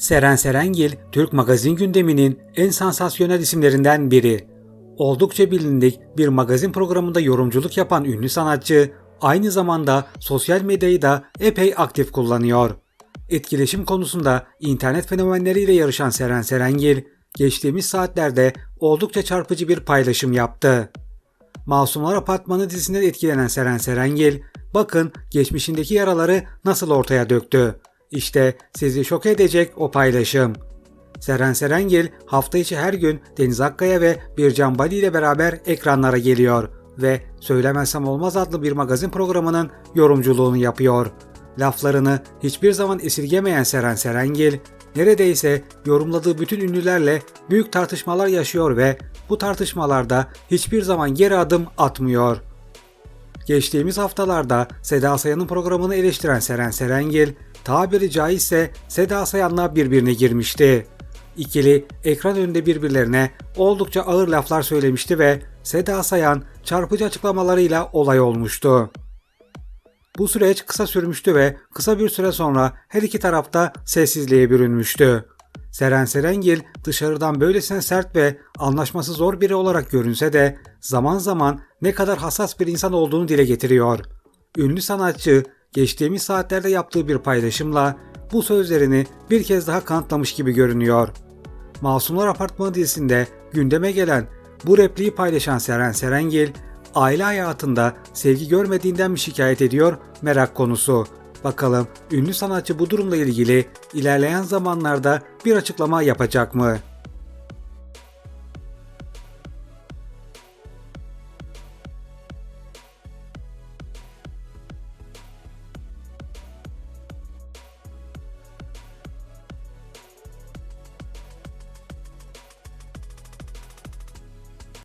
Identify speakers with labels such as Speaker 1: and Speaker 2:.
Speaker 1: Seren Serengil, Türk magazin gündeminin en sansasyonel isimlerinden biri. Oldukça bilindik bir magazin programında yorumculuk yapan ünlü sanatçı, aynı zamanda sosyal medyayı da epey aktif kullanıyor. Etkileşim konusunda internet fenomenleriyle yarışan Seren Serengil, geçtiğimiz saatlerde oldukça çarpıcı bir paylaşım yaptı. Masumlar Apartmanı dizisinden etkilenen Seren Serengil, bakın geçmişindeki yaraları nasıl ortaya döktü. İşte sizi şok edecek o paylaşım. Seren Serengil hafta içi her gün Deniz Akkaya ve Bircan Bali ile beraber ekranlara geliyor ve Söylemezsem Olmaz adlı bir magazin programının yorumculuğunu yapıyor. Laflarını hiçbir zaman esirgemeyen Seren Serengil, neredeyse yorumladığı bütün ünlülerle büyük tartışmalar yaşıyor ve bu tartışmalarda hiçbir zaman geri adım atmıyor. Geçtiğimiz haftalarda Seda Sayan'ın programını eleştiren Seren Serengil, tabiri caizse Seda Sayan'la birbirine girmişti. İkili ekran önünde birbirlerine oldukça ağır laflar söylemişti ve Seda Sayan çarpıcı açıklamalarıyla olay olmuştu. Bu süreç kısa sürmüştü ve kısa bir süre sonra her iki tarafta sessizliğe bürünmüştü. Seren Serengil dışarıdan böylesine sert ve anlaşması zor biri olarak görünse de zaman zaman ne kadar hassas bir insan olduğunu dile getiriyor. Ünlü sanatçı geçtiğimiz saatlerde yaptığı bir paylaşımla bu sözlerini bir kez daha kanıtlamış gibi görünüyor. Masumlar Apartmanı dizisinde gündeme gelen bu repliği paylaşan Seren Serengil, aile hayatında sevgi görmediğinden mi şikayet ediyor merak konusu. Bakalım ünlü sanatçı bu durumla ilgili ilerleyen zamanlarda bir açıklama yapacak mı?